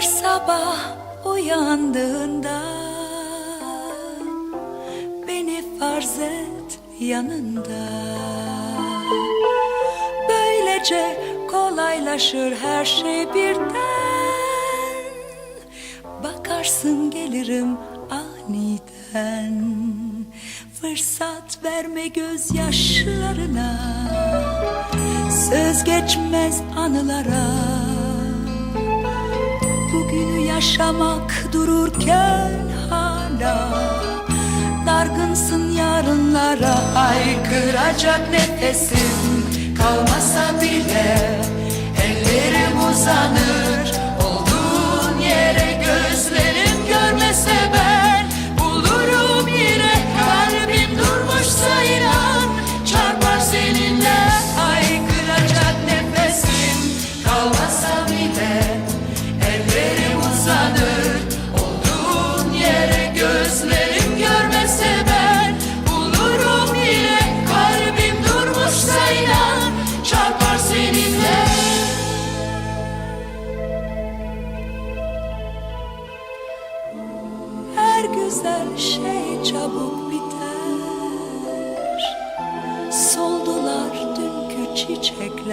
Sabah uyandığında Beni farz et yanında. Böylece kolaylaşır her şey birden. Bakarsın gelirim aniden. Fırsat verme gözyaşlarına. Söz geçmez anılara Bugünü yaşamak dururken hala Dargınsın yarınlara Haykıracak nefesim kalmasa bile Her güzel şey çabuk biter. Soldular dünkü çiçekler.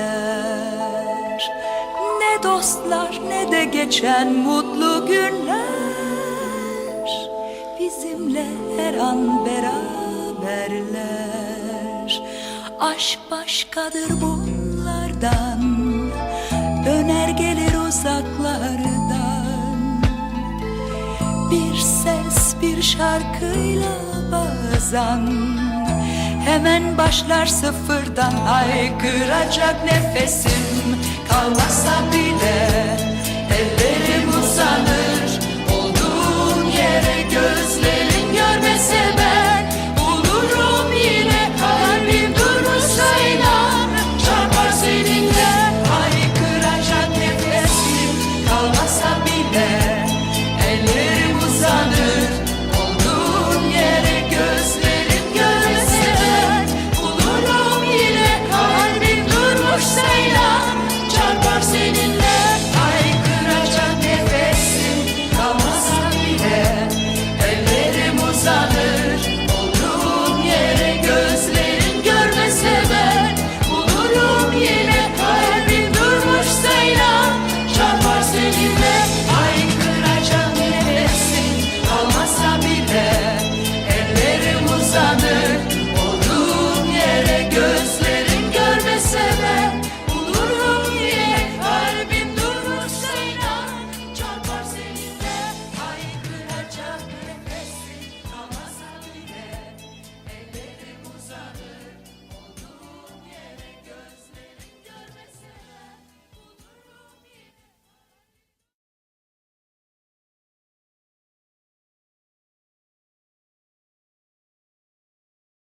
Ne dostlar ne de geçen mutlu günler. Bizimle her an beraberler. Aşk başkadır bunlardan. Döner gelir uzaklardan şarkıyla bazen Hemen başlar sıfırdan haykıracak nefesim. Kalmasa bile